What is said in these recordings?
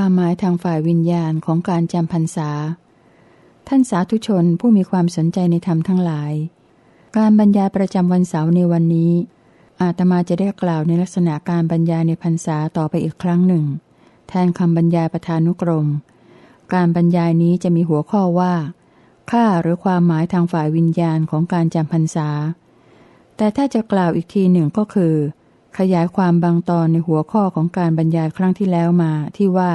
ความหมายทางฝ่ายวิญญาณของการจำพรรษา ท่านสาธุชนผู้มีความสนใจในธรรมทั้งหลาย การบรรยายประจำวันเสาร์ในวันนี้ อาตมาจะได้กล่าวในลักษณะการบรรยายในพรรษาต่อไปอีกครั้งหนึ่ง แทนคำบรรยายประธานุกรม การบรรยายนี้จะมีหัวข้อว่า ค่าหรือความหมายทางฝ่ายวิญญาณของการจำพรรษา แต่ถ้าจะกล่าวอีกทีหนึ่งก็คือ ขยายความบางตอนในหัวข้อของการบรรยายครั้งที่แล้วมาที่ว่า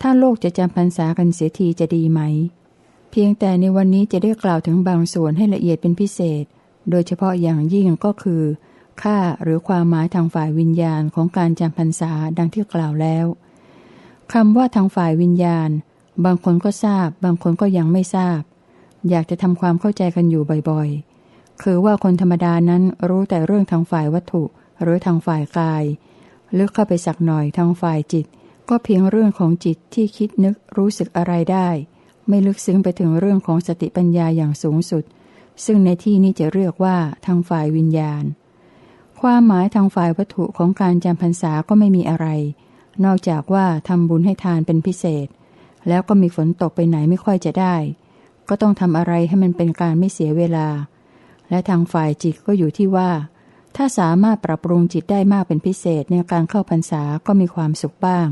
ถ้าโลกจะจำพรรษากันเสียทีจะดีไหม เพียงแต่ในวันนี้จะได้กล่าวถึงบางส่วนให้ละเอียดเป็นพิเศษ โดยเฉพาะอย่างยิ่งก็คือ ค่าหรือความหมายทางฝ่ายวิญญาณของการจำพรรษาดังที่กล่าวแล้วคำว่าทางฝ่ายวิญญาณ บางคนก็ทราบ บางคนก็ยังไม่ทราบ อยากจะทำความเข้าใจกันอยู่บ่อยๆ คือว่าคนธรรมดานั้นรู้แต่เรื่องทางฝ่ายวัตถุ หรือทางฝ่ายกายลึกเข้าไปสักหน่อยทางฝ่ายจิต ก็เพียงเรื่องของจิตที่คิดนึกรู้สึกอะไรได้ ไม่ลึกซึ้งไปถึงเรื่องของสติปัญญาอย่างสูงสุด ซึ่งในที่นี้จะเรียกว่าทางฝ่ายวิญญาณ ความหมายทางฝ่ายวัตถุของการจำพรรษาก็ไม่มีอะไร นอกจากว่าทำบุญให้ทานเป็นพิเศษ แล้วก็มีฝนตกไปไหนไม่ค่อยจะได้ ก็ต้องทำอะไรให้มันเป็นการไม่เสียเวลา และทางฝ่ายจิตก็อยู่ที่ว่า ถ้าสามารถปรับปรุงจิตได้มากเป็นพิเศษในการเข้าพรรษาก็มีความสุขบ้าง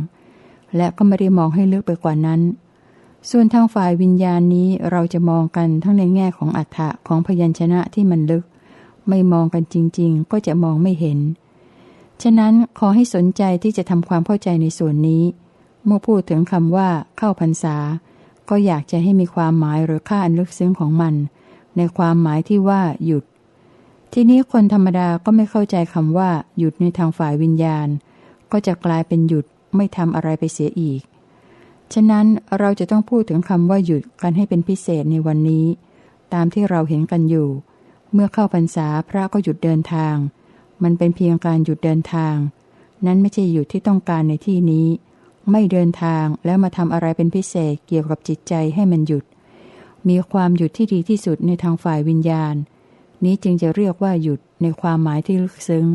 และก็ไม่ได้มองให้ลึกไปกว่านั้น ส่วนทางฝ่ายวิญญาณนี้เราจะมองกันทั้งในแง่ของอัฏฐะของพยัญชนะที่มันลึก ไม่มองกันจริง ๆ ก็จะมองไม่เห็น ฉะนั้นขอให้สนใจที่จะทำความเข้าใจในส่วนนี้ เมื่อพูดถึงคำว่า เข้าพรรษา ก็อยากจะให้มีความหมายหรือค่าอันลึกซึ้งของมัน ในความหมายที่ว่าหยุด ทีนี้คนธรรมดาก็ไม่เข้าใจคำว่าหยุดในทางฝ่ายวิญญาณ ก็จะกลายเป็นหยุดไม่ทำอะไรไปเสียอีก ฉะนั้นเราจะต้องพูดถึงคำว่าหยุดกันให้เป็นพิเศษในวันนี้ ตามที่เราเห็นกันอยู่ เมื่อเข้าพรรษาพระก็หยุดเดินทาง มันเป็นเพียงการหยุดเดินทาง นั้นไม่ใช่หยุดที่ต้องการในที่นี้ ไม่เดินทางแล้วมาทำอะไรเป็นพิเศษเกี่ยวกับจิตใจให้มันหยุด มีความหยุดที่ดีที่สุดในทางฝ่ายวิญญาณ นี้จึงจะเรียกว่าหยุดในความหมายที่ลึกซึ้ง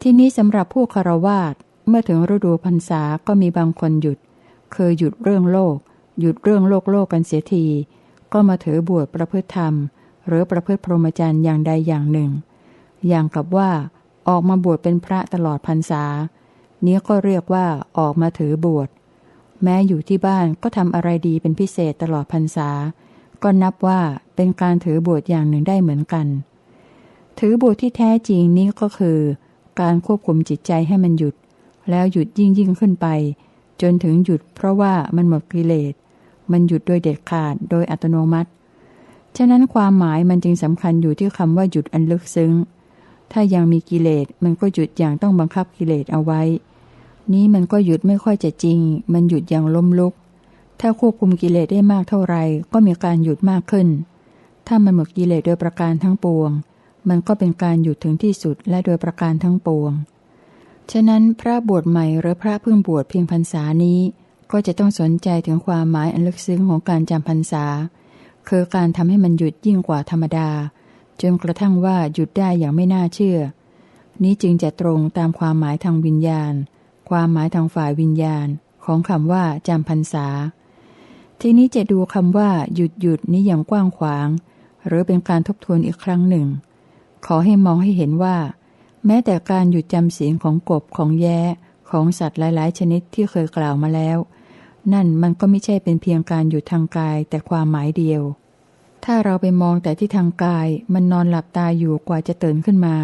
ที่นี้สำหรับผู้คารวาสเมื่อถึงฤดูพรรษาก็มีบางคนหยุด เคยหยุดเรื่องโลก หยุดเรื่องโลกโลกกันเสียที ก็มาถือบวชประพฤติธรรม หรือประพฤติพรหมจรรย์อย่างใดอย่างหนึ่ง อย่างกับว่า ออกมาบวชเป็นพระตลอดพรรษา นี้ก็เรียกว่าออกมาถือบวช แม้อยู่ที่บ้านก็ทำอะไรดีเป็นพิเศษตลอดพรรษา ก็นับว่าเป็นการถือบวชอย่างหนึ่งได้เหมือนกัน ถือบวชที่แท้จริงนี้ก็คือ การควบคุมจิตใจให้มันหยุด แล้วหยุดยิ่งยิ่งขึ้นไป จนถึงหยุดเพราะว่ามันหมดกิเลส มันหยุดโดยเด็ดขาดโดยอัตโนมัติ ฉะนั้นความหมายมันจึงสำคัญอยู่ที่คำว่าหยุดอันลึกซึ้ง ถ้ายังมีกิเลสมันก็หยุดอย่างต้องบังคับกิเลสเอาไว้ นี้มันก็หยุดไม่ค่อยจะจริง มันหยุดอย่างล้มลุก ถ้าควบคุมกิเลสได้มากเท่าไรก็มีการหยุดมากขึ้น ถ้ามันหมดกิเลสโดยประการทั้งปวง มันก็เป็นการหยุดถึงที่สุดและโดยประการทั้งปวง ฉะนั้นพระบวชใหม่หรือพระเพิ่งบวชเพียงพรรษานี้ ก็จะต้องสนใจถึงความหมายอันลึกซึ้งของการจำพรรษา คือการทำให้มันหยุดยิ่งกว่าธรรมดา จนกระทั่งว่าหยุดได้อย่างไม่น่าเชื่อ นี้จึงจะตรงตามความหมายทางวิญญาณ ความหมายทางฝ่ายวิญญาณ ของคำว่าจำพรรษา ทีนี้จะดูคำว่าหยุดหยุดนี้อย่างกว้างขวาง หรือเป็นการทบทวนอีกครั้งหนึ่ง ขอให้มองให้เห็นว่า แม้แต่การหยุดจำเสียงของกบของแย้ของสัตว์หลาย ๆ ชนิดที่เคยกล่าวมาแล้ว นั่นมันก็ไม่ใช่เป็นเพียงการหยุดทางกายแต่ความหมายเดียว ถ้าเราไปมองแต่ที่ทางกายมันนอนหลับตาอยู่กว่าจะตื่นขึ้นมา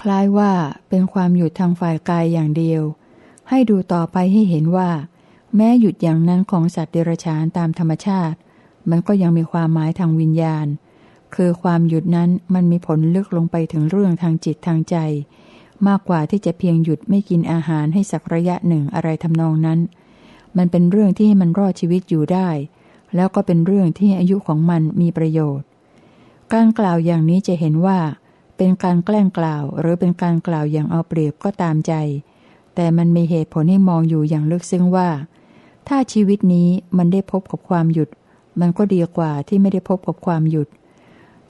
คล้ายว่าเป็นความหยุดทางฝ่ายกายอย่างเดียว ให้ดูต่อไปให้เห็นว่า แม้หยุดอย่างนั้นของสัตว์เดรัจฉานตามธรรมชาติ มันก็ยังมีความหมายทางวิญญาณ คือความหยุดนั้นมันมีผลลึกลงไปถึงเรื่องทางจิตทางใจ มากกว่าที่จะเพียงหยุดไม่กินอาหารให้สักระยะหนึ่งอะไรทำนองนั้น มันเป็นเรื่องที่ให้มันรอดชีวิตอยู่ได้ แล้วก็เป็นเรื่องที่อายุของมันมีประโยชน์ การกล่าวอย่างนี้จะเห็นว่า เป็นการแกล้งกล่าวหรือเป็นการกล่าวอย่างเอาเปรียบก็ตามใจ แต่มันมีเหตุผลให้มองอยู่อย่างลึกซึ้งว่า ถ้าชีวิตนี้มันได้พบกับความหยุด มันก็ดีกว่าที่ไม่ได้พบกับความหยุด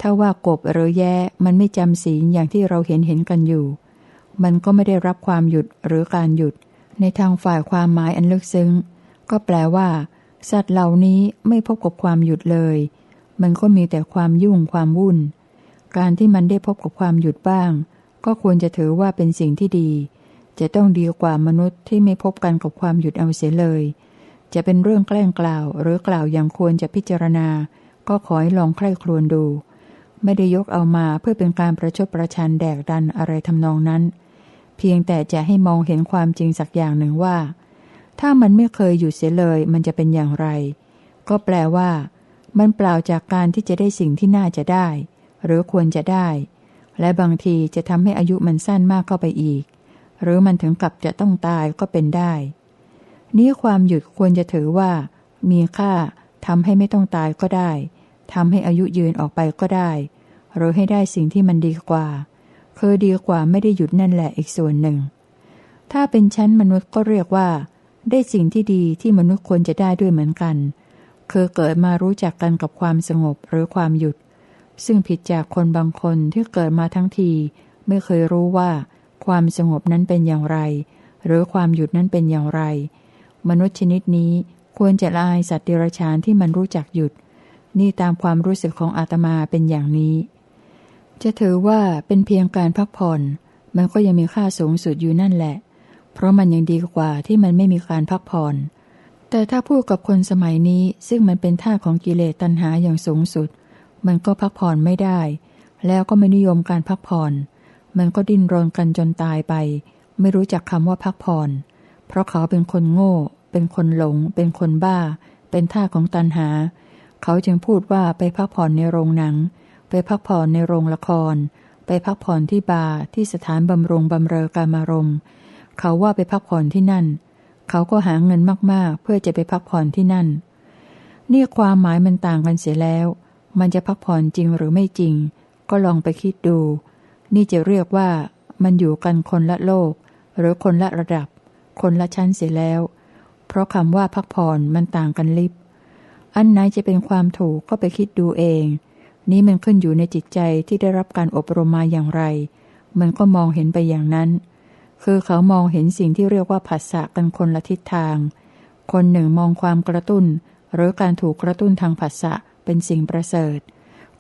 ถ้าว่ากบหรือแย่มันไม่จำศีลอย่างที่เราเห็นเห็นกันอยู่ มันก็ไม่ได้รับความหยุดหรือการหยุด ในทางฝ่ายความหมายอันลึกซึ้ง ก็แปลว่า สัตว์เหล่านี้ไม่พบกับความหยุดเลย มันก็มีแต่ความยุ่งความวุ่น การที่มันได้พบกับความหยุดบ้าง ก็ควรจะถือว่าเป็นสิ่งที่ดี จะต้องดีกว่ามนุษย์ที่ไม่พบกันกับความหยุดเอาเสียเลย จะเป็นเรื่องแกล้งกล่าว หรือกล่าวอย่างควรจะพิจารณา ก็ขอให้ลองใคร่ครวญดู ไม่ได้ยกเอามาเพื่อเป็นการประชดประชันแดกดันอะไรทำนองนั้น เพียงแต่จะให้มองเห็นความจริงสักอย่างหนึ่งว่า ถ้ามันไม่เคยหยุดเสียเลยมันจะเป็นอย่างไร ก็แปลว่า มันเปล่าจากการที่จะได้สิ่งที่น่าจะได้ หรือควรจะได้ และบางทีจะทำให้อายุมันสั้นมากเข้าไปอีก หรือมันถึงกับจะต้องตายก็เป็นได้ นี้ความหยุดควรจะถือว่า มีค่าทำให้ไม่ต้องตายก็ได้ทำให้อายุยืนออกไปก็ได้ หรือให้ได้สิ่งที่มันดีกว่า คือดีกว่าไม่ได้หยุดนั่นแหละอีกส่วนหนึ่ง ถ้าเป็นชั้นมนุษย์ก็เรียกว่า ได้สิ่งที่ดีที่มนุษย์ควรจะได้ด้วยเหมือนกัน คือเกิดมารู้จักกันกับความสงบหรือความหยุด ซึ่งผิดจากคนบางคนที่เกิดมาทั้งที ไม่เคยรู้ว่า ความสงบนั้นเป็นอย่างไร หรือความหยุดนั้นเป็นอย่างไร มนุษย์ชนิดนี้ควรจะลายสัตว์เดรัจฉานที่มันรู้จักหยุด นี่ตามความรู้สึกของอาตมาเป็นอย่างนี้ จะถือว่าเป็นเพียงการพักผ่อน มันก็ยังมีค่าสูงสุดอยู่นั่นแหละ เพราะมันยังดีกว่าที่มันไม่มีการพักผ่อน แต่ถ้าพูดกับคนสมัยนี้ซึ่งมันเป็นท่าของกิเลสตัณหาอย่างสูงสุด มันก็พักผ่อนไม่ได้ แล้วก็ไม่นิยมการพักผ่อน มันก็ดิ้นรนกันจนตายไป ไม่รู้จักคำว่าพักผ่อน เพราะเขาเป็นคนโง่ เป็นคนหลง เป็นคนบ้า เป็นท่าของตัณหา เขาจึงพูดว่าไปพักผ่อนในโรงหนัง ไปพักผ่อนในโรงละคร ไปพักผ่อนที่บาร์ที่สถานบำรงบำเรอการมารมเขาว่าไปพักผ่อนที่นั่น เขาก็หาเงินมากๆ เพื่อจะไปพักผ่อนที่นั่น นี่ความหมายมันต่างกันเสียแล้ว มันจะพักผ่อนจริงหรือไม่จริง ก็ลองไปคิดดู นี่จะเรียกว่ามันอยู่กันคนละโลก หรือคนละระดับ คนละชั้นเสียแล้ว ราะคำว่าพักผ่อนมันต่างกันลิบ อันไหนจะเป็นความถูกก็ไปคิดดูเอง นี้มันขึ้นอยู่ในจิตใจที่ได้รับการอบรมมาอย่างไร มันก็มองเห็นไปอย่างนั้น คือเขามองเห็นสิ่งที่เรียกว่าผัสสะกันคนละทิศทาง คนหนึ่งมองความกระตุ้น หรือการถูกกระตุ้นทางผัสสะเป็นสิ่งประเสริฐ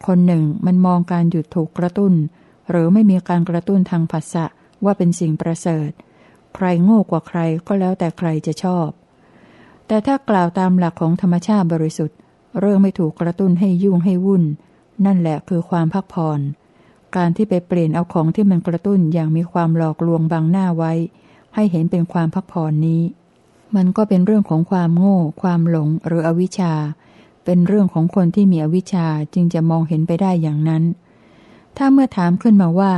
คนหนึ่งมันมองการหยุดถูกกระตุ้น หรือไม่มีการกระตุ้นทางผัสสะว่าเป็นสิ่งประเสริฐ ใครโง่กว่าใครก็แล้วแต่ใครจะชอบ แต่ถ้ากล่าวตามหลักของธรรมชาติบริสุทธิ์ เรื่องไม่ถูกกระตุ้นให้ยุ่งให้วุ่น นั่นแหละคือความพักผ่อนการที่ไปเปลี่ยนเอาของที่มันกระตุ้นอย่างมีความหลอกลวงบังหน้าไว้ ให้เห็นเป็นความพักผ่อนนี้ มันก็เป็นเรื่องของความโง่ ความหลงหรืออวิชชา เป็นเรื่องของคนที่มีอวิชชาจึงจะมองเห็นไปได้อย่างนั้น ถ้าเมื่อถามขึ้นมาว่า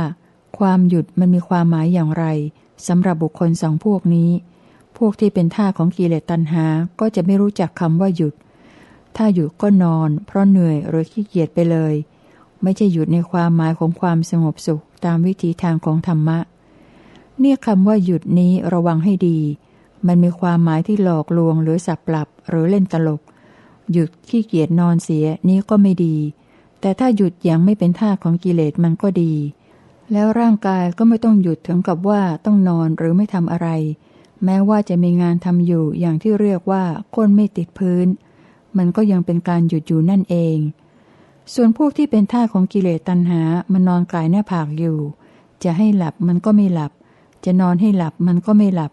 ความหยุดมันมีความหมายอย่างไรสำหรับบุคคลสองพวกนี้ พวกที่เป็นท่าของกิเลสตัณหา ก็จะไม่รู้จักคำว่าหยุด ถ้าหยุดก็นอน เพราะเหนื่อยหรือขี้เกียจไปเลย ไม่ใช่หยุดในความหมายของความสงบสุขตามวิธีทางของธรรมะ เนี่ยคำว่าหยุดนี้ระวังให้ดี มันมีความหมายที่หลอกลวงหรือสับปรับหรือเล่นตลก หยุดขี้เกียจนอนเสียนี้ก็ไม่ดี แต่ถ้าหยุดอย่างไม่เป็นท่าของกิเลสมันก็ดี แล้วร่างกายก็ไม่ต้องหยุดถึงกับว่าต้องนอนหรือไม่ทำอะไร แม้ว่าจะมีงานทำอยู่อย่างที่เรียกว่าก้นไม่ติดพื้น มันก็ยังเป็นการหยุดอยู่นั่นเอง ส่วนพวกที่เป็นท่าของกิเลสตัณหา มันนอนกายหน้าผากอยู่ จะให้หลับมันก็ไม่หลับ จะนอนให้หลับมันก็ไม่หลับ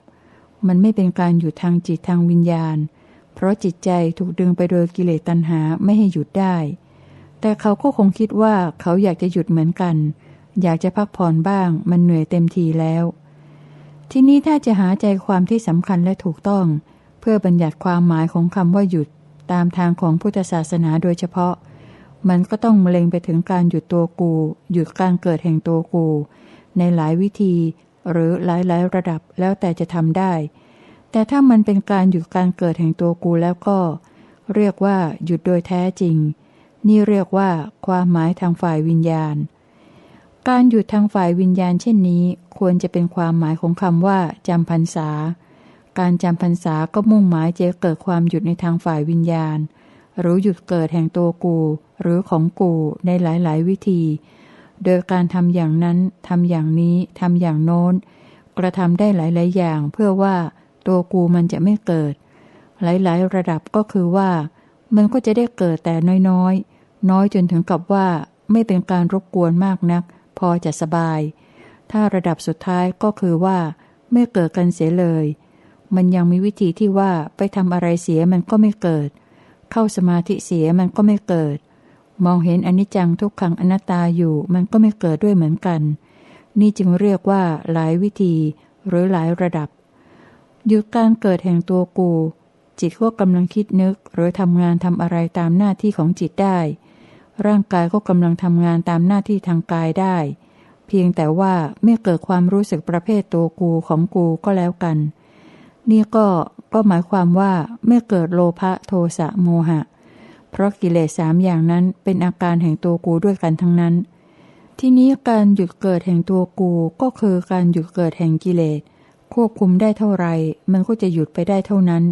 มันไม่เป็นการหยุดทางจิตทางวิญญาณ เพราะจิตใจถูกดึงไปโดยกิเลสตัณหาไม่ให้หยุดได้ แต่เขาก็คงคิดว่าเขาอยากจะหยุดเหมือนกัน อยากจะพักผ่อนบ้าง มันเหนื่อยเต็มทีแล้ว ที่นี้ถ้าจะหาใจความที่สำคัญและถูกต้อง เพื่อบัญญัติความหมายของคำว่าหยุด ตามทางของพุทธศาสนาโดยเฉพาะ มันก็ต้องเล็งไปถึงการหยุดตัวกู หยุดการเกิดแห่งตัวกู ในหลายวิธี หรือหลายๆระดับแล้วแต่จะทำได้ แต่ถ้ามันเป็นการหยุดการเกิดแห่งตัวกูแล้วก็ เรียกว่าหยุดโดยแท้จริง นี่เรียกว่าความหมายทางฝ่ายวิญญาณ การหยุดทางฝ่ายวิญญาณเช่นนี้ ควรจะเป็นความหมายของคำว่าจำพรรษา การจำพรรษาก็มุ่งหมายจะเกิดความหยุดในทางฝ่ายวิญญาณ หรือหยุดเกิดแห่งตัวกู หรือของกูในหลายๆ วิธี โดยการทำอย่างนั้นทำอย่างนี้ทำอย่างโน้น กระทำได้หลาย ๆ อย่างเพื่อว่าตัวกูมันจะไม่เกิด หลายๆ ระดับก็คือว่า มันก็จะได้เกิดแต่น้อยๆ น้อยจนถึงกับว่าไม่เป็นการรบกวนมากนัก พอจะสบาย ถ้าระดับสุดท้ายก็คือว่า ไม่เกิดกันเสียเลย มันยังมีวิธีที่ว่าไปทำอะไรเสียมันก็ไม่เกิด เข้าสมาธิเสียมันก็ไม่เกิด มองเห็นอนิจจังทุกขังอนัตตาอยู่มันก็ไม่เกิดด้วยเหมือนกัน นี่จึงเรียกว่าหลายวิธีหรือหลายระดับหยุดการเกิดแห่งตัวกู จิตก็กำลังคิดนึก หรือทำงานทำอะไรตามหน้าที่ของจิตได้ ร่างกายก็กำลังทำงานตามหน้าที่ทางกายได้ เพียงแต่ว่าไม่เกิดความรู้สึกประเภทตัวกูของกูก็แล้วกัน นี่ก็ก็หมายความว่าไม่เกิดโลภะโทสะโมหะ เพราะกิเลสสามอย่างนั้นเป็นอาการแห่งตัวกูด้วยกันทั้งนั้น ที่นี้การหยุดเกิดแห่งตัวกูก็คือการหยุดเกิดแห่งกิเลส ควบคุมได้เท่าไรมันก็จะหยุดไปได้เท่านั้น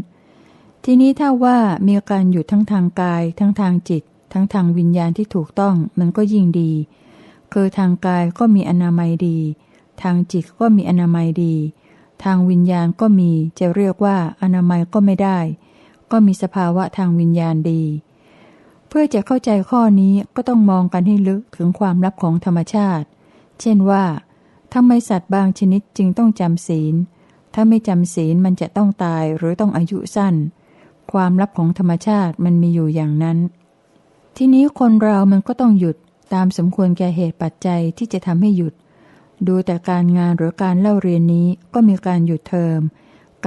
ทีนี้ถ้าว่ามีการหยุดทั้งทางกายทั้งทางจิต ทั้งทางวิญญาณที่ถูกต้องมันก็ยิ่งดี คือทางกายก็มีอนามัยดี ทางจิตก็มีอนามัยดี ทางวิญญาณก็มีจะเรียกว่าอนามัยก็ไม่ได้ ก็มีสภาวะทางวิญญาณดี เพื่อจะเข้าใจข้อนี้ก็ต้องมองกันให้ลึกถึงความลับของธรรมชาติ เช่นว่าทำไมสัตว์บางชนิดจึงต้องจำศีล ถ้าไม่จำศีลมันจะต้องตายหรือต้องอายุสั้น ความลับของธรรมชาติมันมีอยู่อย่างนั้น ทีนี้คนเรามันก็ต้องหยุดตามสมควรแก่เหตุปัจจัยที่จะทำให้หยุด ดูแต่การงานหรือการเล่าเรียนนี้ก็มีการหยุดเทอม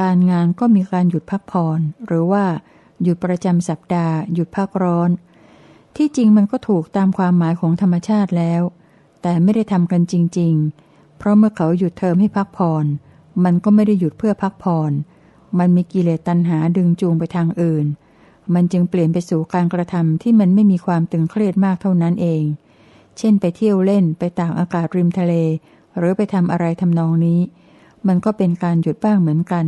การงานก็มีการหยุดพักผ่อน หรือว่า หยุดประจำสัปดาห์ หยุดพักร้อน ที่จริงมันก็ถูกตามความหมายของธรรมชาติแล้ว แต่ไม่ได้ทำกันจริง ๆ เพราะเมื่อเขาหยุดเทอมให้พักผ่อน มันก็ไม่ได้หยุดเพื่อพักผ่อน มันมีกิเลสตัณหาดึงจูงไปทางอื่น มันจึงเปลี่ยนไปสู่การกระทำที่มันไม่มีความตึงเครียดมากเท่านั้นเอง เช่นไปเที่ยวเล่นไปต่างอากาศริมทะเล หรือไปทำอะไรทำนองนี้ มันก็เป็นการหยุดบ้างเหมือนกัน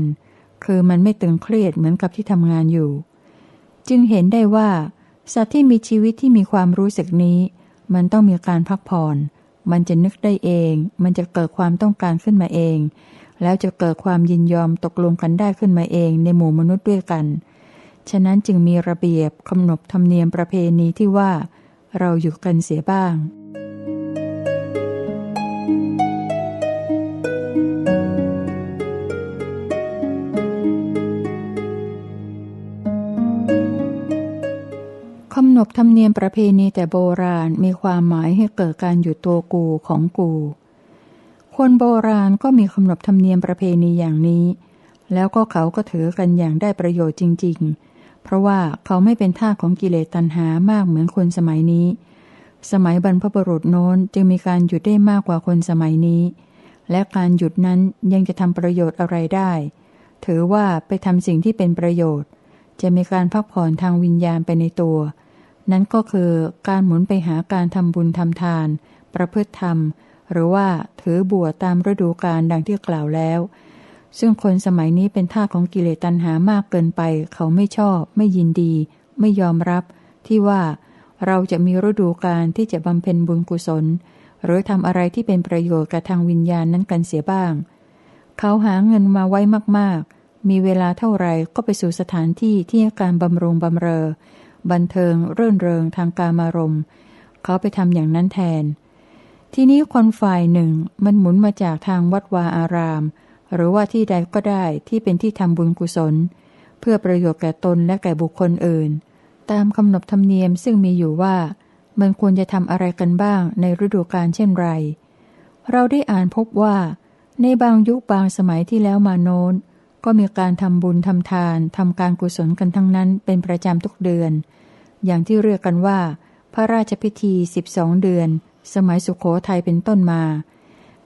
คือมันไม่ตึงเครียดเหมือนกับที่ทำงานอยู่ จึงเห็นได้ว่า สัตว์ที่มีชีวิตที่มีความรู้สึกนี้ มันต้องมีการพักผ่อน มันจะนึกได้เอง มันจะเกิดความต้องการขึ้นมาเอง แล้วจะเกิดความยินยอมตกลงกันได้ขึ้นมาเองในหมู่มนุษย์ด้วยกัน ฉะนั้นจึงมีระเบียบกำหนดธรรมเนียมประเพณีที่ว่า เราอยู่กันเสียบ้าง คำนบธรรมเนียมประเพณีแต่โบราณมีความหมายให้เกิดการหยุดตัวกูของกู คนโบราณก็มีคำนบธรรมเนียมประเพณีอย่างนี้ แล้วก็เขาก็ถือกันอย่างได้ประโยชน์จริง ๆ เพราะว่าเขาไม่เป็นท่าของกิเลสตัณหามากเหมือนคนสมัยนี้ สมัยบรรพบุรุษโน้นจึงมีการหยุดได้มากกว่าคนสมัยนี้ และการหยุดนั้นยังจะทำประโยชน์อะไรได้ ถือว่าไปทำสิ่งที่เป็นประโยชน์ จะมีการพักผ่อนทางวิญญาณไปในตัว นั้นก็คือการหมุนไปหาการทำบุญทำทาน ประพฤติธรรม หรือว่าถือบวชตามฤดูกาลดังที่กล่าวแล้ว ซึ่งคนสมัยนี้เป็นท่าของกิเลสตัณหามากเกินไป เขาไม่ชอบ ไม่ยินดี ไม่ยอมรับ ที่ว่าเราจะมีฤดูกาลที่จะบำเพ็ญบุญกุศล หรือทำอะไรที่เป็นประโยชน์กับทางวิญญาณนั้นกันเสียบ้าง เขาหาเงินมาไว้มากๆ มีเวลาเท่าไรก็ไปสู่สถานที่ที่การบำรุงบำเรอ บันเทิงเรื่นเริงทางการมารมเขาไปทำอย่างนั้นแทน ทีนี้คนฝ่ายหนึ่งมันหมุนมาจากทางวัดวาอาราม หรือว่าที่ใดก็ได้ที่เป็นที่ทำบุญกุศล เพื่อประโยชน์แก่ตนและแก่บุคคลอื่น ตามกำหนดธรรมเนียมซึ่งมีอยู่ว่า มันควรจะทำอะไรกันบ้างในฤดูกาลเช่นไร เราได้อ่านพบว่า ในบางยุคบางสมัยที่แล้วมาโน้น ก็มีการทำบุญทำทานทำการกุศลกันทั้งนั้นเป็นประจำทุกเดือน อย่างที่เรียกกันว่า พระราชพิธีสิบสองเดือน สมัยสุขโขทัยเป็นต้นมา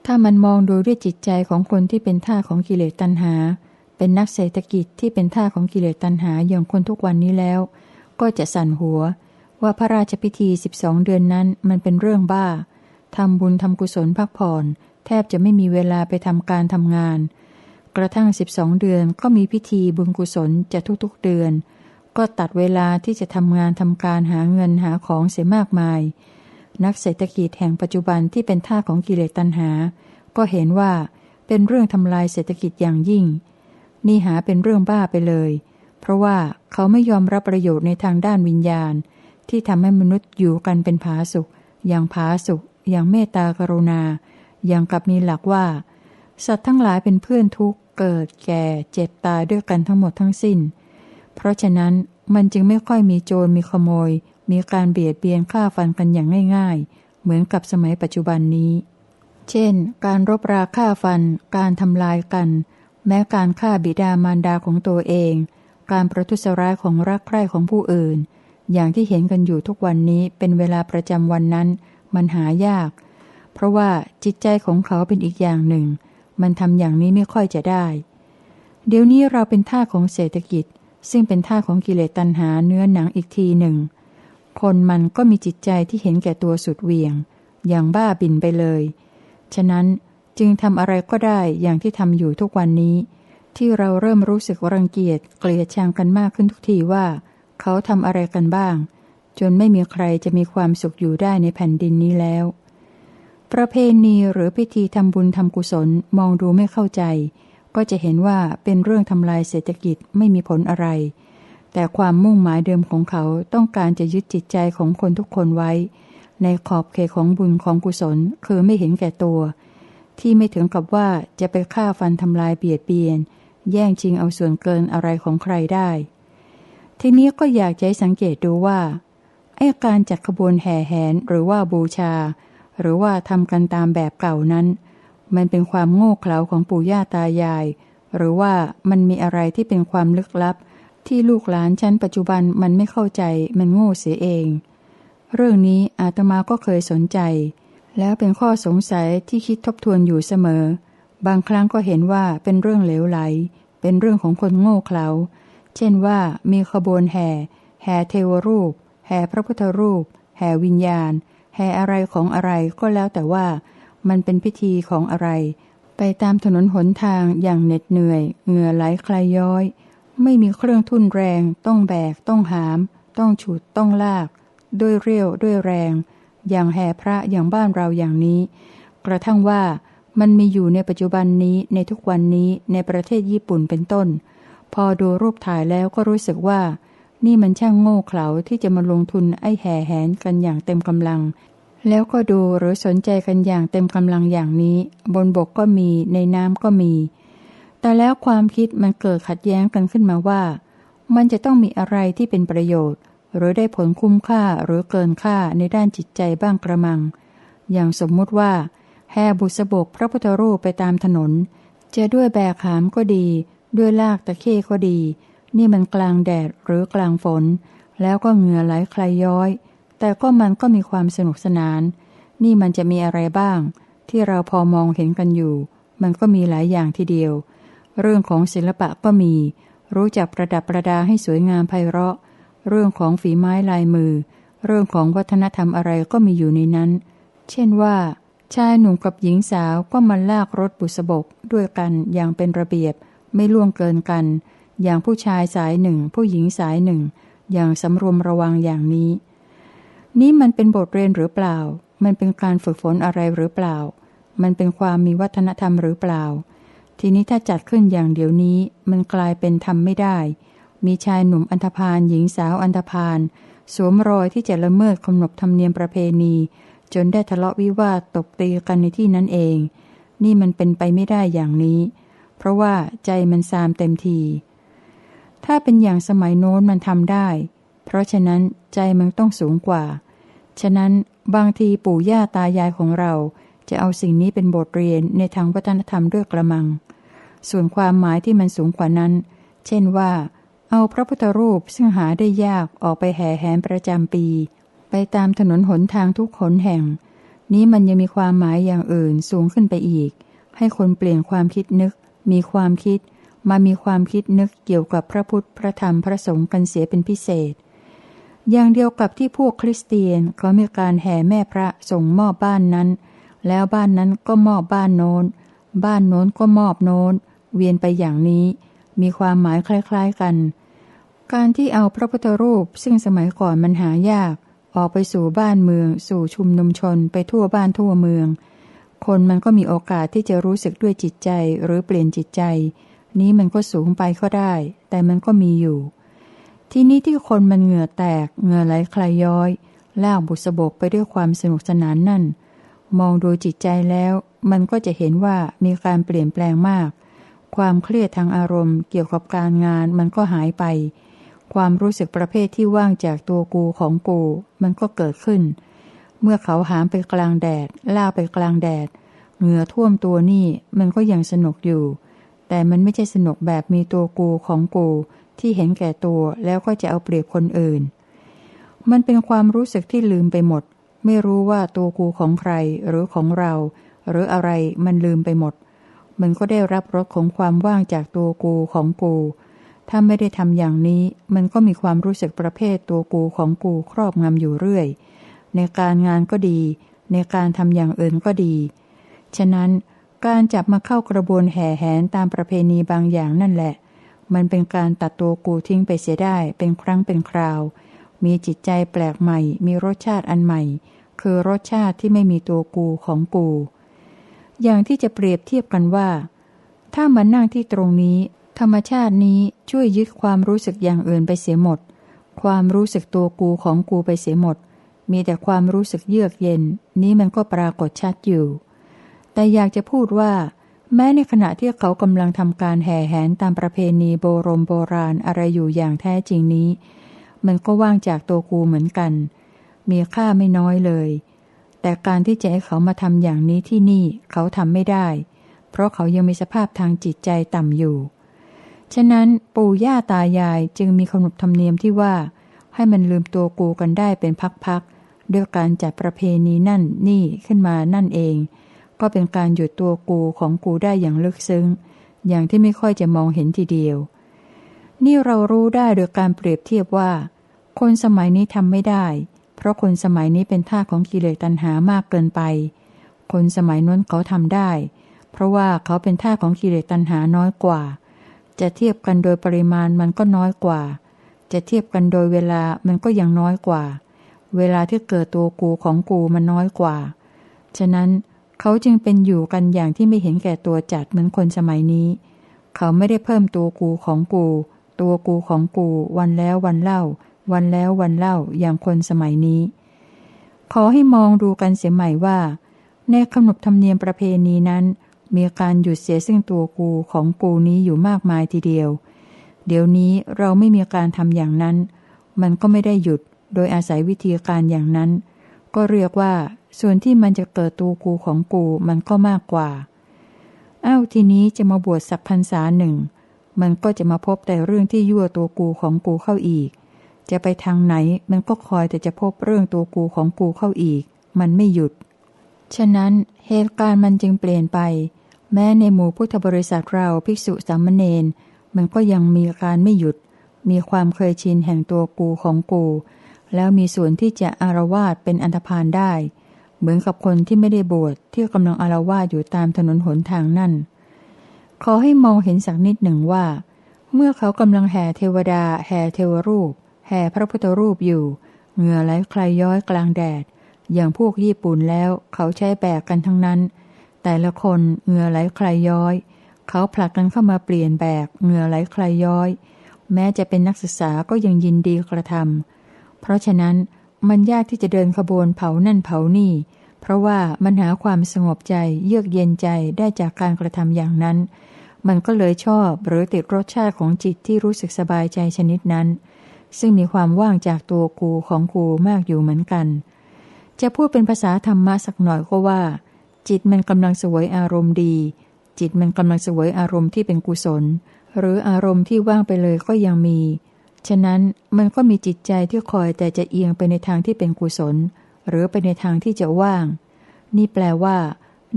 ถ้ามันมองดูด้วยจิตใจของคนที่เป็นท่าของกิเลสตัณหา เป็นนักเศรษฐกิจที่เป็นท่าของกิเลสตัณหาอย่างคนทุกวันนี้แล้ว ก็จะสั่นหัว ว่าพระราชพิธีสิบสองเดือนนั้นมันเป็นเรื่องบ้าทำบุญทำกุศลพักผ่อน แทบจะไม่มีเวลาไปทำการทำงาน กระทั่งสิบสองเดือนก็มีพิธีบุญกุศลจะทุกๆเดือน ก็ตัดเวลาที่จะทำงานทำการหาเงินหาของเสียมากมาย นักเศรษฐกิจแห่งปัจจุบันที่เป็นท่าของกิเลสตัณหา ก็เห็นว่าเป็นเรื่องทำลายเศรษฐกิจอย่างยิ่ง นี่หาเป็นเรื่องบ้าไปเลย เพราะว่าเขาไม่ยอมรับประโยชน์ในทางด้านวิญญาณ ที่ทำให้มนุษย์อยู่กันเป็นผาสุข อย่างผาสุข อย่างเมตตากรุณา อย่างกับมีหลักว่า สัตว์ทั้งหลายเป็นเพื่อนทุกเกิดแก่เจ็บตายด้วยกันทั้งหมดทั้งสิ้น เพราะฉะนั้นมันจึงไม่ค่อยมีโจรมีขโมย มีการเบียดเบียนฆ่าฟันกันอย่างง่ายๆ เหมือนกับสมัยปัจจุบันนี้ เช่น การรบราฆ่าฟัน การทำลายกัน แม้การฆ่าบิดามารดาของตัวเอง การประทุษร้ายของรักใคร่ของผู้อื่น อย่างที่เห็นกันอยู่ทุกวันนี้เป็นเวลาประจำวันนั้น มันหายาก เพราะว่าจิตใจของเขาเป็นอีกอย่างหนึ่ง มันทำอย่างนี้ไม่ค่อยจะได้ เดี๋ยวนี้เราเป็นท่าของเศรษฐกิจ ซึ่งเป็นท่าของกิเลสตัณหาเนื้อหนังอีกทีหนึ่ง คนมันก็มีจิตใจที่เห็นแก่ตัวสุดเวียง อย่างบ้าบินไปเลย ฉะนั้นจึงทำอะไรก็ได้อย่างที่ทำอยู่ทุกวันนี้ ที่เราเริ่มรู้สึกรังเกียจเกลียดชังกันมากขึ้นทุกทีว่า เขาทำอะไรกันบ้าง จนไม่มีใครจะมีความสุขอยู่ได้ในแผ่นดินนี้แล้ว ประเพณีหรือพิธีทำบุญทำกุศลมองดูไม่เข้าใจ ก็จะเห็นว่าเป็นเรื่องทำลายเศรษฐกิจไม่มีผลอะไร แต่ความมุ่งหมายเดิมของเขาต้องการจะยึดจิตใจของคนทุกคนไว้ ในขอบเขตของบุญของกุศลคือไม่เห็นแก่ตัว ที่ไม่ถึงกับว่าจะไปฆ่าฟันทำลายเบียดเบียน แย่งชิงเอาส่วนเกินอะไรของใครได้ ทีนี้ก็อยากใจะสังเกตดูว่าไอ้การจัดขบวนแห่แหนหรือว่าบูชา หรือว่าทำกันตามแบบเก่านั้น มันเป็นความโง่เขลาของปู่ย่าตายาย หรือว่ามันมีอะไรที่เป็นความลึกลับ ที่ลูกหลานชั้นปัจจุบันมันไม่เข้าใจมันโง่เสียเอง เรื่องนี้อาตมาก็เคยสนใจ แล้วเป็นข้อสงสัยที่คิดทบทวนอยู่เสมอ บางครั้งก็เห็นว่าเป็นเรื่องเหลวไหล เป็นเรื่องของคนโง่เขลาเช่นว่ามีขบวนแห่ แห่เทวรูป แห่พระพุทธรูป แห่วิญญาณ แห่อะไรของอะไรก็แล้วแต่ว่า มันเป็นพิธีของอะไร ไปตามถนนหนทางอย่างเหน็ดเหนื่อย เหงื่อไหลคลายย้อย ไม่มีเครื่องทุ่นแรง ต้องแบก ต้องหาม ต้องฉุด ต้องลาก ด้วยเรี่ยว ด้วยแรง อย่างแห่พระอย่างบ้านเราอย่างนี้ กระทั่งว่ามันมีอยู่ในปัจจุบันนี้ในทุกวันนี้ในประเทศญี่ปุ่นเป็นต้น พอดูรูปถ่ายแล้วก็รู้สึกว่า นี่มันช่างโง่เขลาที่จะมาลงทุนไอ้แห่แหนกันอย่างเต็มกำลัง แล้วก็ดูหรือสนใจกันอย่างเต็มกำลังอย่างนี้ บนบกก็มีในน้ำก็มี แต่แล้วความคิดมันเกิดขัดแย้งกันขึ้นมาว่า มันจะต้องมีอะไรที่เป็นประโยชน์ หรือได้ผลคุ้มค่าหรือเกินค่าในด้านจิตใจบ้างกระมัง อย่างสมมุติว่า แห่บุษบกพระพุทธรูปไปตามถนน จะด้วยแบกหามก็ดี ด้วยลากตะเข้ก็ดี นี่มันกลางแดดหรือกลางฝน แล้วก็เหงื่อไหลคลายย้อย แต่ก็มันก็มีความสนุกสนาน นี่มันจะมีอะไรบ้าง ที่เราพอมองเห็นกันอยู่ มันก็มีหลายอย่างทีเดียว เรื่องของศิลปะก็มี รู้จักประดับประดาให้สวยงามไพเราะ เรื่องของฝีไม้ลายมือ เรื่องของวัฒนธรรมอะไรก็มีอยู่ในนั้น เช่นว่า ชายหนุ่มกับหญิงสาวก็มาลากรถบุษบกด้วยกันอย่างเป็นระเบียบ ไม่ล่วงเกินกัน อย่างผู้ชายสายหนึ่ง ผู้หญิงสายหนึ่ง อย่างสำรวมระวังอย่างนี้ นี้มันเป็นบทเรียนหรือเปล่า มันเป็นการฝึกฝนอะไรหรือเปล่า มันเป็นความมีวัฒนธรรมหรือเปล่า ทีนี้ถ้าจัดขึ้นอย่างเดี๋ยวนี้มันกลายเป็นทำไม่ได้ มีชายหนุ่มอันธพาลหญิงสาวอันธพาลสวมรอยที่จะละเมิดคำนบธรรมเนียมประเพณี จนได้ทะเลาะวิวาทตบตีกันในที่นั้นเอง นี่มันเป็นไปไม่ได้อย่างนี้ เพราะว่าใจมันซามเต็มที ถ้าเป็นอย่างสมัยโน้นมันทำได้ เพราะฉะนั้นใจมันต้องสูงกว่า ฉะนั้นบางทีปู่ย่าตายายของเรา จะเอาสิ่งนี้เป็นบทเรียนในทางวัฒนธรรมด้วยกระมัง ส่วนความหมายที่มันสูงกว่านั้น เช่นว่า เอาพระพุทธรูปซึ่งหาได้ยากออกไปแห่แหนประจำปี ไปตามถนนหนทางทุกขนแห่ง นี้มันยังมีความหมายอย่างอื่นสูงขึ้นไปอีก ให้คนเปลี่ยนความคิดนึก มีความคิด มามีความคิดนึกเกี่ยวกับพระพุทธพระธรรมพระสงฆ์กันเสียเป็นพิเศษอย่างเดียวกับที่พวกคริสเตียนเขามีการแห่แม่พระส่งมอบบ้านนั้น แล้วบ้านนั้นก็มอบบ้านโน้น บ้านโน้นก็มอบโน้น เวียนไปอย่างนี้ มีความหมายคล้าย ๆกัน การที่เอาพระพุทธรูปซึ่งสมัยก่อนมันหายาก ออกไปสู่บ้านเมือง สู่ชุมนุมชนไปทั่วบ้านทั่วเมือง คนมันก็มีโอกาสที่จะรู้สึกด้วยจิตใจหรือเปลี่ยนจิตใจ นี้มันก็สูงไปก็ได้ แต่มันก็มีอยู่ ที่นี้ที่คนมันเหงื่อแตกเหงื่อไหลคลายย้อยลากบุษบกไปด้วยความสนุกสนานนั่น มองดูจิตใจแล้ว มันก็จะเห็นว่ามีการเปลี่ยนแปลงมาก ความเครียดทางอารมณ์เกี่ยวกับการงานมันก็หายไป ความรู้สึกประเภทที่ว่างจากตัวกูของกู มันก็เกิดขึ้น เมื่อเขาหามไปกลางแดด ล่าไปกลางแดด เหงื่อท่วมตัวนี่มันก็ยังสนุกอยู่ แต่มันไม่ใช่สนุกแบบมีตัวกูของกูที่เห็นแก่ตัวแล้วก็จะเอาเปรียบคนอื่น มันเป็นความรู้สึกที่ลืมไปหมด ไม่รู้ว่าตัวกูของใครหรือของเรา หรืออะไรมันลืมไปหมด มันก็ได้รับรสของความว่างจากตัวกูของกู ถ้าไม่ได้ทำอย่างนี้ มันก็มีความรู้สึกประเภทตัวกูของกูครอบงำอยู่เรื่อย ในการงานก็ดี ในการทำอย่างอื่นก็ดี ฉะนั้นการจับมาเข้ากระบวนแห่แหนตามประเพณีบางอย่างนั่นแหละ มันเป็นการตัดตัวกูทิ้งไปเสียได้เป็นครั้งเป็นคราว มีจิตใจแปลกใหม่ มีรสชาติอันใหม่ คือรสชาติที่ไม่มีตัวกูของกู อย่างที่จะเปรียบเทียบกันว่า ถ้ามานั่งที่ตรงนี้ ธรรมชาตินี้ช่วยยึดความรู้สึกอย่างอื่นไปเสียหมด ความรู้สึกตัวกูของกูไปเสียหมด มีแต่ความรู้สึกเยือกเย็น นี้มันก็ปรากฏชัดอยู่ แต่อยากจะพูดว่า แม้ในขณะที่เขากำลังทำการแห่แหนตามประเพณีโบรมโบราณอะไรอยู่อย่างแท้จริงนี้ มันก็ว่างจากตัวกูเหมือนกัน มีค่าไม่น้อยเลย แต่การที่จะให้เขามาทำอย่างนี้ที่นี่เขาทำไม่ได้ เพราะเขายังมีสภาพทางจิตใจต่ำอยู่ ฉะนั้นปู่ย่าตายายจึงมีขนบธรรมเนียมที่ว่า ให้มันลืมตัวกูกันได้เป็นพักๆด้วยการจัดประเพณีนั่นนี่ขึ้นมานั่นเอง ก็เป็นการหยุดตัวกูของกูได้อย่างลึกซึ้ง อย่างที่ไม่ค่อยจะมองเห็นทีเดียวนี่เรารู้ได้โดยการเปรียบเทียบว่า คนสมัยนี้ทำไม่ได้ เพราะคนสมัยนี้เป็นท่าของกิเลสตัณหามากเกินไป คนสมัยนั้นเขาทำได้ เพราะว่าเขาเป็นท่าของกิเลสตัณหาน้อยกว่า จะเทียบกันโดยปริมาณมันก็น้อยกว่า จะเทียบกันโดยเวลามันก็ยังน้อยกว่า เวลาที่เกิดตัวกูของกูมันน้อยกว่า ฉะนั้นเขาจึงเป็นอยู่กันอย่างที่ไม่เห็นแก่ตัวจัดเหมือนคนสมัยนี้ เขาไม่ได้เพิ่มตัวกูของกู ตัวกูของกู วันแล้ววันเล่า วันแล้ววันเล่าอย่างคนสมัยนี้ ขอให้มองดูกันเสียใหม่ว่า ในขนบธรรมเนียมประเพณีนั้น มีการหยุดเสียซึ่งตัวกูของกูนี้อยู่มากมายทีเดียว เดี๋ยวนี้เราไม่มีการทำอย่างนั้น มันก็ไม่ได้หยุดโดยอาศัยวิธีการอย่างนั้น ก็เรียกว่าส่วนที่มันจะเกิดตัวกูของกูมันก็มากกว่า อ้าวทีนี้จะมาบวชสักพรรษาหนึ่ง มันก็จะมาพบแต่เรื่องที่ยั่วตัวกูของกูเข้าอีก จะไปทางไหนมันก็คอยแต่จะพบเรื่องตัวกูของกูเข้าอีก มันไม่หยุด ฉะนั้นเหตุการณ์มันจึงเปลี่ยนไป แม้ในหมู่พุทธบริษัทเราภิกษุสามเณรมันก็ยังมีการไม่หยุด มีความเคยชินแห่งตัวกูของกู แล้วมีส่วนที่จะอารวาสเป็นอันธพาลได้ เหมือนกับคนที่ไม่ได้บวชที่กำลังอารวาสอยู่ตามถนนหนทางนั่น ขอให้มองเห็นสักนิดหนึ่งว่า เมื่อเขากำลังแห่เทวดาแห่เทวรูป แห่พระพุทธรูปอยู่ เหงื่อไหลใครย้อยกลางแดด อย่างพวกญี่ปุ่นแล้วเขาใช้แบกกันทั้งนั้น แต่ละคนเหงื่อไหลใครย้อย เขาผลักกันเข้ามาเปลี่ยนแบกเหงื่อไหลใครย้อย แม้จะเป็นนักศึกษาก็ยังยินดีกระทำเพราะฉะนั้นมันยากที่จะเดินขบวนเผานั่นเผานี่ เพราะว่ามันหาความสงบใจเยือกเย็นใจได้จากการกระทำอย่างนั้น มันก็เลยชอบหรือติดรสชาติของจิตที่รู้สึกสบายใจชนิดนั้น ซึ่งมีความว่างจากตัวกูของกูมากอยู่เหมือนกัน จะพูดเป็นภาษาธรรมะสักหน่อยก็ว่า จิตมันกำลังสวยอารมณ์ดี จิตมันกำลังสวยอารมณ์ที่เป็นกุศล หรืออารมณ์ที่ว่างไปเลยก็ยังมี ฉะนั้นมันก็มีจิตใจที่คอยแต่จะเอียงไปในทางที่เป็นกุศล หรือไปในทางที่จะว่าง นี่แปลว่า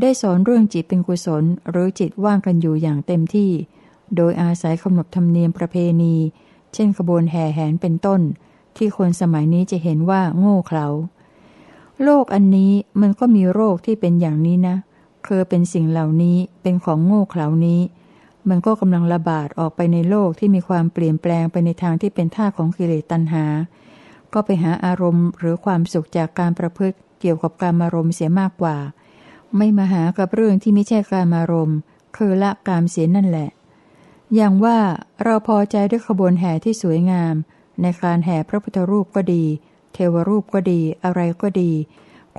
ได้สอนเรื่องจิตเป็นกุศล หรือจิตว่างกันอยู่อย่างเต็มที่ โดยอาศัยกำนดธรรมเนียมประเพณี ช่นขบวนแห่แหนเป็นต้น ที่คนสมัยนี้จะเห็นว่าโง่เขลาโลกอันนี้มันก็มีโรคที่เป็นอย่างนี้นะคือเป็นสิ่งเหล่านี้เป็นของโง่เขลานี้ มันก็กำลังระบาดออกไปในโลกที่มีความเปลี่ยนแปลงไปในทางที่เป็นท่าของกิเลสตัณหา ก็ไปหาอารมณ์หรือความสุขจากการประพฤติเกี่ยวกับการอารมณ์เสียมากกว่า ไม่มาหากับเรื่องที่ไม่ใช่การอารมณ์คือละกามเสียนั่นแหละ อย่างว่าเราพอใจด้วยขบวนแห่ที่สวยงาม ในการแห่พระพุทธรูปก็ดี เทวรูปก็ดี อะไรก็ดี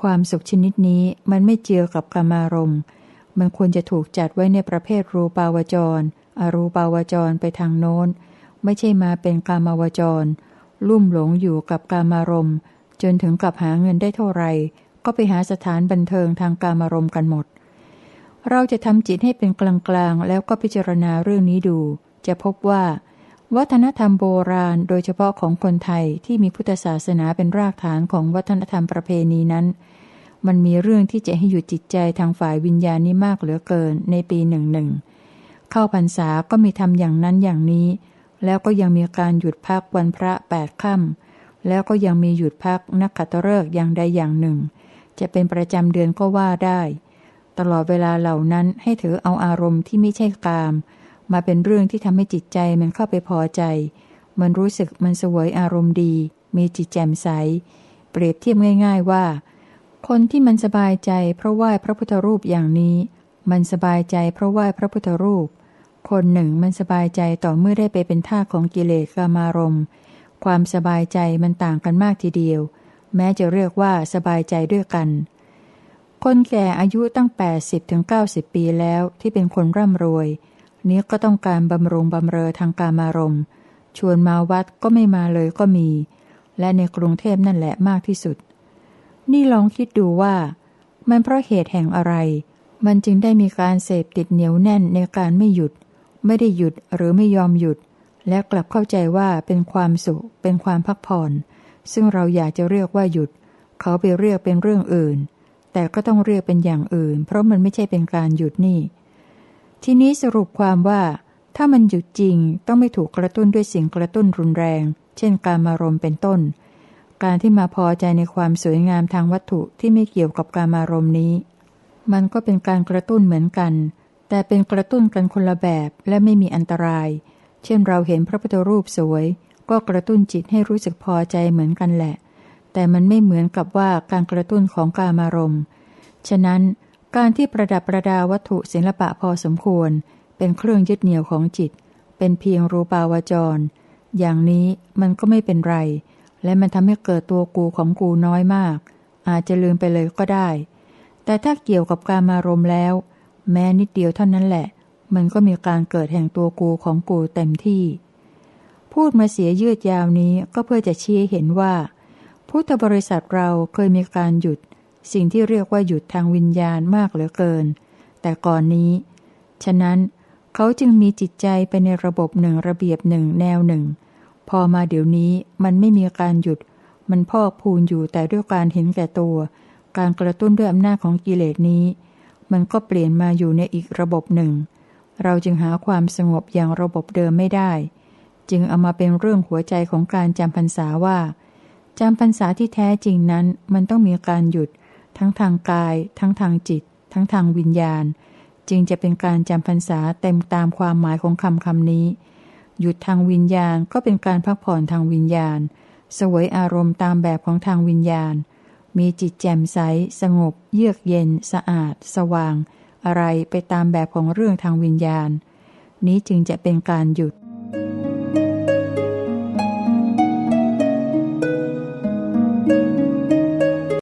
ความสุขชนิดนี้มันไม่เจือกับกามารมณ์ มันควรจะถูกจัดไว้ในประเภทรูปาวจร อรูปาวจรไปทางโน้น ไม่ใช่มาเป็นกามาวจร ลุ่มหลงอยู่กับกามารมณ์ จนถึงกับหาเงินได้เท่าไหร่ก็ไปหาสถานบันเทิงทางกามารมณ์กันหมด เราจะทำจิตให้เป็นกลางๆ แล้วก็พิจารณาเรื่องนี้ดู จะพบว่า วัฒนธรรมโบราณโดยเฉพาะของคนไทยที่มีพุทธศาสนาเป็นรากฐานของวัฒนธรรมประเพณีนั้น มันมีเรื่องที่จะให้หยุดจิตใจทางฝ่ายวิญญาณนี้มากเหลือเกินในปีหนึ่งหนึ่งเข้าพรรษาก็มีทำอย่างนั้นอย่างนี้ แล้วก็ยังมีการหยุดพักวันพระแปดค่ำแล้วก็ยังมีหยุดพักนักขัตฤกษ์อย่างใดอย่างหนึ่ง จะเป็นประจำเดือนก็ว่าได้ ตลอดเวลาเหล่านั้นให้ถือเอาอารมณ์ที่ไม่ใช่กาม มาเป็นเรื่องที่ทำให้จิตใจมันเข้าไปพอใจ มันรู้สึกมันสวยอารมณ์ดี มีจิตแจ่มใส เปรียบเทียบง่าย ๆว่า คนที่มันสบายใจเพราะไหว้พระพุทธรูปอย่างนี้ มันสบายใจเพราะไหว้พระพุทธรูป คนหนึ่งมันสบายใจต่อเมื่อได้ไปเป็นท่าของกิเลสกามารมณ์ ความสบายใจมันต่างกันมากทีเดียว แม้จะเรียกว่าสบายใจด้วยกัน คนแก่อายุตั้งแปดสิบถึงเก้าสิบปีแล้วที่เป็นคนร่ำรวย นี้ก็ต้องการบำรุงบำเรอทางการมารมชวนมาวัดก็ไม่มาเลยก็มี และในกรุงเทพนั่นแหละมากที่สุด นี่ลองคิดดูว่า มันเพราะเหตุแห่งอะไร มันจึงได้มีการเสพติดเหนียวแน่นในการไม่หยุด ไม่ได้หยุดหรือไม่ยอมหยุด และกลับเข้าใจว่าเป็นความสุข เป็นความพักผ่อน ซึ่งเราอยากจะเรียกว่าหยุด เขาไปเรียกเป็นเรื่องอื่น แต่ก็ต้องเรียกเป็นอย่างอื่น เพราะมันไม่ใช่เป็นการหยุดนี่ ทีนี้สรุปความว่า ถ้ามันหยุดจริงต้องไม่ถูกกระตุ้นด้วยสิ่งกระตุ้นรุนแรง เช่นการมารมเป็นต้น การที่มาพอใจในความสวยงามทางวัตถุที่ไม่เกี่ยวกับการมารมนี้ มันก็เป็นการกระตุ้นเหมือนกัน แต่เป็นกระตุ้นกันคนละแบบและไม่มีอันตราย เช่นเราเห็นพระพุทธรูปสวย ก็กระตุ้นจิตให้รู้สึกพอใจเหมือนกันแหละ แต่มันไม่เหมือนกับว่าการกระตุ้นของกามารมณ์ ฉะนั้นการที่ประดับประดาวัตถุศิลปะพอสมควร เป็นเครื่องยึดเหนี่ยวของจิต เป็นเพียงรูปาวจร อย่างนี้มันก็ไม่เป็นไร และมันทำให้เกิดตัวกูของกูน้อยมาก อาจจะลืมไปเลยก็ได้ แต่ถ้าเกี่ยวกับการมารมแล้ว แม้นิดเดียวเท่านั้นแหละ มันก็มีการเกิดแห่งตัวกูของกูเต็มที่ พูดมาเสียยืดยาวนี้ก็เพื่อจะชี้เห็นว่า พุทธบริษัทเราเคยมีการหยุด สิ่งที่เรียกว่าหยุดทางวิญญาณมากเหลือเกิน แต่ก่อนนี้ ฉะนั้นเขาจึงมีจิตใจไปในระบบหนึ่งระเบียบหนึ่งแนวหนึ่ง พอมาเดี๋ยวนี้มันไม่มีการหยุด มันพอกพูนอยู่แต่ด้วยการเห็นแก่ตัว การกระตุ้นด้วยอำนาจของกิเลสนี้ มันก็เปลี่ยนมาอยู่ในอีกระบบหนึ่ง เราจึงหาความสงบอย่างระบบเดิมไม่ได้ จึงเอามาเป็นเรื่องหัวใจของการจำพรรษาว่า จำพรรษาที่แท้จริงนั้นมันต้องมีการหยุด ทั้งทางกาย ทั้งทางจิต ทั้งทางวิญญาณ จึงจะเป็นการจำพรรษาเต็มตามความหมายของคำคำนี้ หยุดทางวิญญาณก็เป็นการพักผ่อนทางวิญญาณ สวยอารมณ์ตามแบบของทางวิญญาณ มีจิตแจ่มใส สงบ เยือกเย็น สะอาด สว่าง อะไรไปตามแบบของเรื่องทางวิญญาณ นี้จึงจะเป็นการหยุด